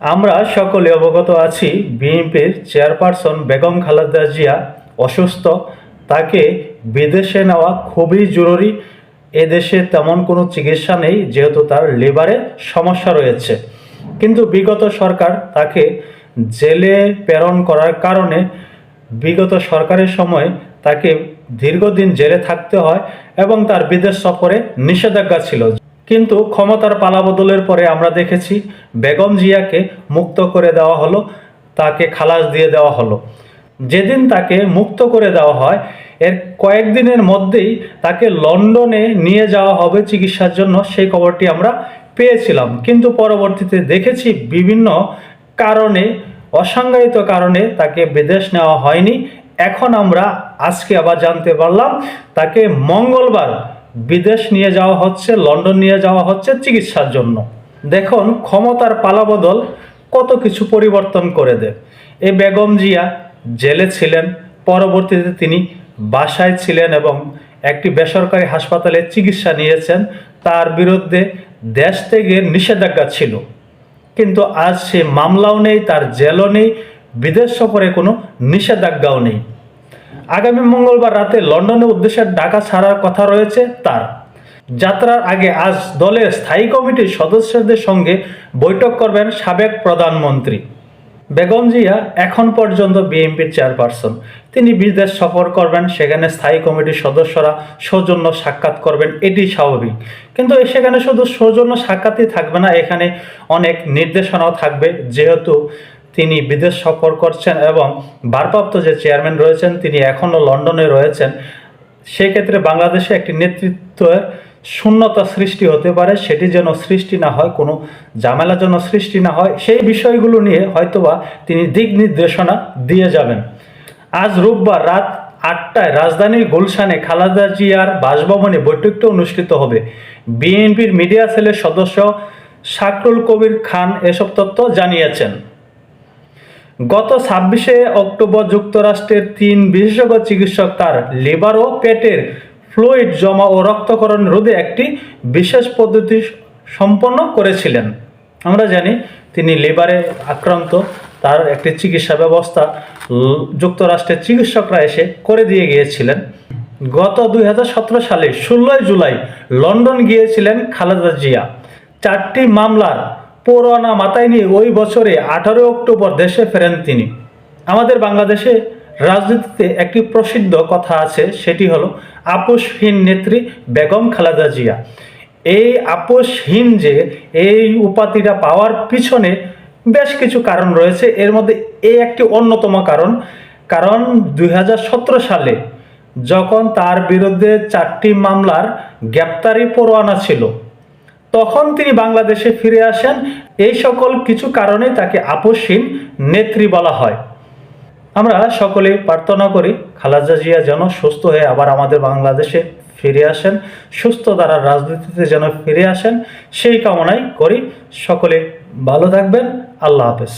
আমরা সকলে অবগত আছি, বিএনপির চেয়ারপারসন বেগম খালেদা জিয়া অসুস্থ। তাকে বিদেশে নেওয়া খুবই জরুরি। এদেশে তেমন কোনো চিকিৎসা নেই, যেহেতু তার লিভারে সমস্যা রয়েছে। কিন্তু বিগত সরকার তাকে জেলে প্রেরণ করার কারণে বিগত সরকারের সময় তাকে দীর্ঘদিন জেলে থাকতে হয় এবং তার বিদেশ সফরে নিষেধাজ্ঞা ছিল। কিন্তু ক্ষমতার পালাবদলের পরে আমরা দেখেছি বেগম জিয়াকে মুক্ত করে দেওয়া হলো, তাকে খালাস দিয়ে দেওয়া হলো। যেদিন তাকে মুক্ত করে দেওয়া হয়, এর কয়েকদিনের মধ্যেই তাকে লন্ডনে নিয়ে যাওয়া হবে চিকিৎসার জন্য, সেই খবরটি আমরা পেয়েছিলাম। কিন্তু পরবর্তীতে দেখেছি বিভিন্ন কারণে অসংজ্ঞায়িত কারণে তাকে বিদেশ নেওয়া হয়নি। এখন আমরা আজকে আবার জানতে পারলাম, তাকে মঙ্গলবার বিদেশ নিয়ে যাওয়া হচ্ছে, লন্ডন নিয়ে যাওয়া হচ্ছে চিকিৎসার জন্য। দেখুন, ক্ষমতার পালাবদল কত কিছু পরিবর্তন করে দেয়। এ বেগম জিয়া জেলে ছিলেন, পরবর্তীতে তিনি বাসায় ছিলেন এবং একটি বেসরকারি হাসপাতালে চিকিৎসা নিয়েছেন। তার বিরুদ্ধে দেশ থেকে নিষেধাজ্ঞা ছিল। কিন্তু আজ সে মামলাও নেই, তার জেলও নেই, বিদেশ সফরে কোনো নিষেধাজ্ঞাও নেই। আগামী মঙ্গলবার রাতে লন্ডনের উদ্দেশ্যে ঢাকা ছাড়ার কথা রয়েছে তার। যাত্রার আগে আজ দলের স্থায়ী কমিটির সদস্যদের সঙ্গে বৈঠক করবেন সাবেক প্রধানমন্ত্রী। বেগম জিয়া এখন পর্যন্ত বিএনপির চেয়ারপারসন। তিনি বিদেশ সফর করবেন, সেখানে স্থায়ী কমিটির সদস্যরা সৌজন্য সাক্ষাৎ করবেন, এটি স্বাভাবিক। কিন্তু সেখানে শুধু সৌজন্য সাক্ষাৎই থাকবে না, এখানে অনেক নির্দেশনাও থাকবে, যেহেতু তিনি বিদেশ সফর করছেন এবং ভারপ্রাপ্ত যে চেয়ারম্যান রয়েছেন, তিনি এখনও লন্ডনে রয়েছেন। সেক্ষেত্রে বাংলাদেশে একটি নেতৃত্বের শূন্যতা সৃষ্টি হতে পারে, সেটি যেন সৃষ্টি না হয়, কোনো ঝামেলা যেন সৃষ্টি না হয়, সেই বিষয়গুলো নিয়ে হয়তোবা তিনি দিক নির্দেশনা দিয়ে যাবেন। আজ রোববার রাত আটটায় রাজধানীর গুলশানে খালাদা জিয়ার বাসভবনে বৈঠকটি অনুষ্ঠিত হবে। বিএনপির মিডিয়া সেলের সদস্য শাকরুল কবির খান এসব তথ্য জানিয়েছেন। গত ছাব্বিশে অক্টোবর যুক্তরাষ্ট্রের তিন বিশেষজ্ঞ চিকিৎসক তার লিভার ও পেটের ফ্লুইড জমা ও রক্তকরণ রোধে একটি বিশেষ পদ্ধতি সম্পন্ন করেছিলেন। আমরা জানি তিনি লিভারে আক্রান্ত, তার একটি চিকিৎসা ব্যবস্থা যুক্তরাষ্ট্রের চিকিৎসকরা এসে করে দিয়ে গিয়েছিলেন। গত দুই হাজার সতেরো সালে ষোলোই জুলাই লন্ডন গিয়েছিলেন খালেদা জিয়া। চারটি মামলার পরোয়ানা মাথায় নিয়ে ওই বছরে আঠারো অক্টোবর দেশে ফেরেন তিনি। আমাদের বাংলাদেশে রাজনীতিতে একটি প্রসিদ্ধ কথা আছে, সেটি হলো আপোষহীন নেত্রী বেগম খালেদা জিয়া। এই আপোষহীন যে এই উপাধিটা পাওয়ার পিছনে বেশ কিছু কারণ রয়েছে। এর মধ্যে এই একটি অন্যতম কারণ কারণ দুই হাজার সতেরো সালে যখন তার বিরুদ্ধে চারটি মামলার গ্রেপ্তারি পরোয়ানা ছিল তখন তিনি বাংলাদেশে ফিরে আসেন। এই সকল কিছু কারণে তাকে আপসহীন নেত্রী বলা হয়। আমরা সকলে প্রার্থনা করি খালাজা জিয়া যেন সুস্থ হয়ে আবার আমাদের বাংলাদেশে ফিরে আসেন, সুস্থ দ্বারা রাজনীতিতে যেন ফিরে আসেন, সেই কামনাই করি। সকলে ভালো থাকবেন, আল্লাহ হাফেজ।